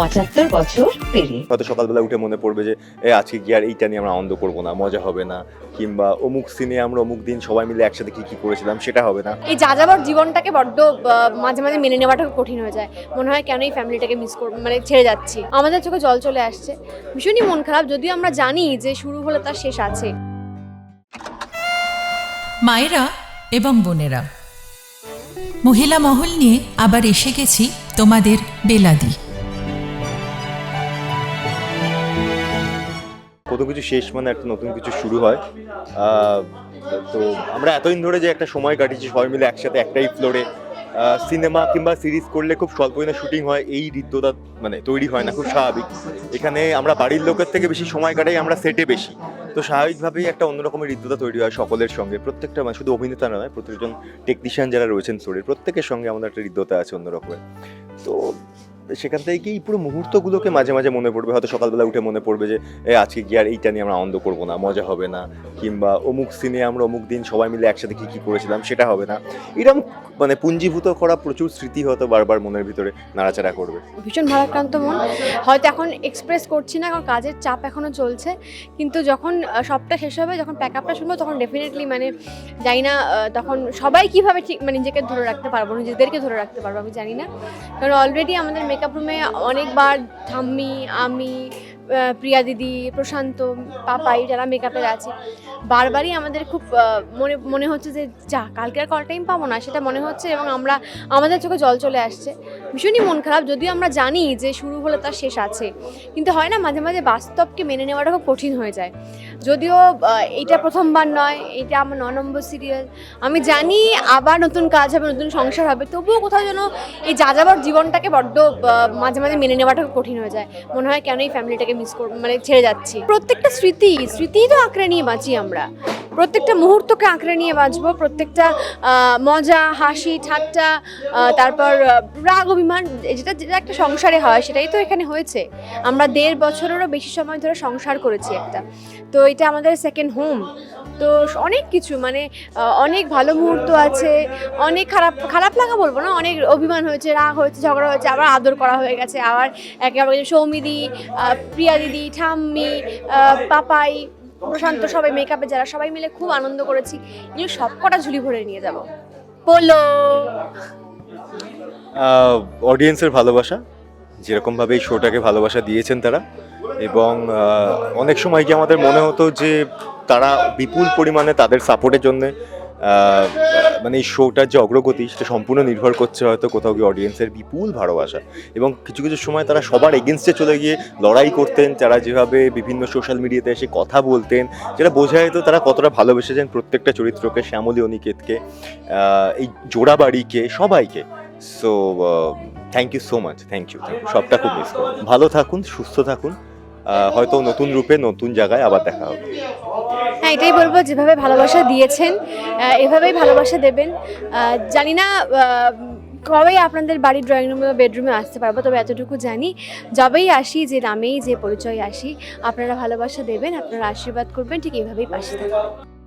পঁচাত্তর বছর পেরিয়ে। হয়তো সকালবেলা উঠে মনে পড়বে যে এ আজকে গিয়ে আর এইটা নিয়ে আমরা আনন্দ করব না মজা হবে না। কিংবা অমুক সিনে আমরা অমুক দিন সবাই মিলে একসাথে কি কি করেছিলাম সেটা হবে না। এই যাযাবর জীবনটাকে বড্ড আহ, মাঝে মাঝে মেনে নেওয়াটা কঠিন হয়ে যায়। মনে হয় কেন এই ফ্যামিলিটাকে মিস কর মানে ছেড়ে যাচ্ছি। আমাদের চোখে জল চলে আসছে। ভীষণই মন খারাপ যদিও আমরা জানি যে শুরু হলে তার শেষ আছে। মায়েরা এবং বোনেরা মহিলা মহল নিয়ে আবার এসে গেছি তোমাদের বেলাদি। কত কিছু শেষ মানে একটা নতুন কিছু শুরু হয়। তো আমরা এতদিন ধরে যে একটা সময় কাটিয়েছি, সবাই মিলে একসাথে একটাই ফ্লোরে সিনেমা কিংবা সিরিজ করলে খুব স্বল্প দিনে শুটিং হয়, এই হৃদ্যতা মানে তৈরি হয় না, খুব স্বাভাবিক। এখানে আমরা বাড়ির লোকের থেকে বেশি সময় কাটাই, আমরা সেটে বেশি। তো স্বাভাবিকভাবেই একটা অন্যরকমের হৃদ্যতা তৈরি হয় সকলের সঙ্গে। প্রত্যেকটা মানে শুধু অভিনেতা নয় প্রত্যেকজন টেকনিশিয়ান যারা রয়েছেন স্টোরির প্রত্যেকের সঙ্গে আমাদের একটা হৃদ্যতা আছে অন্যরকমের। তো সেখান থেকে থেকেই পুরো মুহূর্তগুলোকে মাঝে মাঝে মনে পড়বে। হয়তো সকালবেলা উঠে মনে পড়বে যে, এ, আজকে গিয়ে আর এইটা নিয়ে আমরা আনন্দ করব না, মজা হবে না। কিংবা, অমুক সিনে আমরা অমুক দিন সবাই মিলে একসাথে কী কী করেছিলাম, সেটা হবে না। এরকম মানে পুঞ্জীভূত করা প্রচুর স্মৃতি হয়তো বারবার মনের ভিতরে নাড়াচাড়া করবে। ভীষণ ভারাক্রান্ত মন। হয়তো এখন এক্সপ্রেস করছি না, কারণ কাজের চাপ এখনও চলছে। কিন্তু যখন সবটা শেষ হবে, যখন প্যাক আপটা শুনব, তখন ডেফিনেটলি মানে জানি না তখন সবাই কীভাবে ঠিক মানে নিজেকে ধরে রাখতে পারব, নিজেদেরকে ধরে রাখতে পারব, আমি জানি না। কারণ অলরেডি আমাদের মেকআপ রুমে অনেকবার ঠাম্মি, আমি প্রিয়া দিদি, প্রশান্ত, পাপাই যারা মেকআপের আছে, বারবারই আমাদের খুব মনে মনে হচ্ছে যে যা, কালকে আর কল টাইম পাবো না, সেটা মনে হচ্ছে এবং আমরা, আমাদের চোখে জল চলে আসছে। ভীষণই মন খারাপ, যদিও আমরা জানি যে শুরু হলে তার শেষ আছে, কিন্তু হয় না, মাঝে মাঝে বাস্তবকে মেনে নেওয়াটা খুব কঠিন হয়ে যায়। যদিও এটা প্রথমবার নয় এটা আমার ন নম্বর সিরিয়াল আমি জানি আবার নতুন কাজ হবে, নতুন সংসার হবে, তবুও কোথাও যেন এই যা যাবার জীবনটাকে বড্ড মাঝে মাঝে মেনে নেওয়াটা কঠিন হয়ে যায়। মনে হয় কেন এই ফ্যামিলিটাকে মিস মানে ছেড়ে যাচ্ছি। প্রত্যেকটা স্মৃতি, স্মৃতিই তো আঁকড়ে নিয়ে বাঁচি আমরা। প্রত্যেকটা মুহূর্তকে আঁকড়ে নিয়ে বাঁচবো, প্রত্যেকটা মজা, হাসি, ঠাট্টা তারপর রাগ, অভিমান যেটা যেটা একটা সংসারে হয়, সেটাই তো এখানে হয়েছে। আমরা দেড় বছরেরও বেশি সময় ধরে সংসার করেছি একটা। তো এটা আমাদের সেকেন্ড হোম তো অনেক কিছু মানে অনেক ভালো মুহূর্ত আছে, অনেক খারাপ খারাপ লাগা বলব না, অনেক অভিমান হয়েছে, রাগ হয়েছে, ঝগড়া হয়েছে, আবার আদর করা হয়ে গেছে, আবার একে সৌমিদি প্রিয়া দিদি, ঠাম্মি পাপাই প্রশান্ত সবাই মেকআপে যারা সবাই মিলে খুব আনন্দ করেছি নিয়ে সব কটা ঝুলি ভরে নিয়ে যাব। পোলো অডিয়েন্সের ভালোবাসা যেরকমভাবে এই শোটাকে ভালোবাসা দিয়েছেন তারা এবং অনেক সময় কি আমাদের মনে হতো যে তারা বিপুল পরিমাণে তাদের সাপোর্টের জন্য মানে এই শোটার যে অগ্রগতি সেটা সম্পূর্ণ নির্ভর করছে হয়তো কোথাও গিয়ে অডিয়েন্সের বিপুল ভালোবাসা এবং কিছু কিছু সময় তারা সবার এগেনস্টে চলে গিয়ে লড়াই করতেন তারা যেভাবে বিভিন্ন সোশ্যাল মিডিয়াতে এসে কথা বলতেন, যেটা বোঝা যেত তারা কতটা ভালোবেসেছেন প্রত্যেকটা চরিত্রকে, শ্যামলী অনিকেতকে এই জোড়াবাড়িকে, সবাইকে। So thank you so much thank you thank you সবটা খুব মিস ভালো থাকুন, সুস্থ থাকুন। হয়তো নতুন রূপে, নতুন জায়গায় আবার দেখা হবে। হ্যাঁ এটাই বলব, যেভাবে ভালোবাসা দিয়েছেন এভাবেই ভালোবাসা দেবেন। জানি না কবেই কবে আপনাদের বাড়ির ড্রয়িং রুমে বা বেডরুমে আসতে পারব, তবে এতটুকু জানি। যবেই আসি, যে নামেই যে পরিচয় আসি, আপনারা ভালোবাসা দেবেন, আপনারা আশীর্বাদ করবেন, ঠিক এইভাবেই পাশে থাকবেন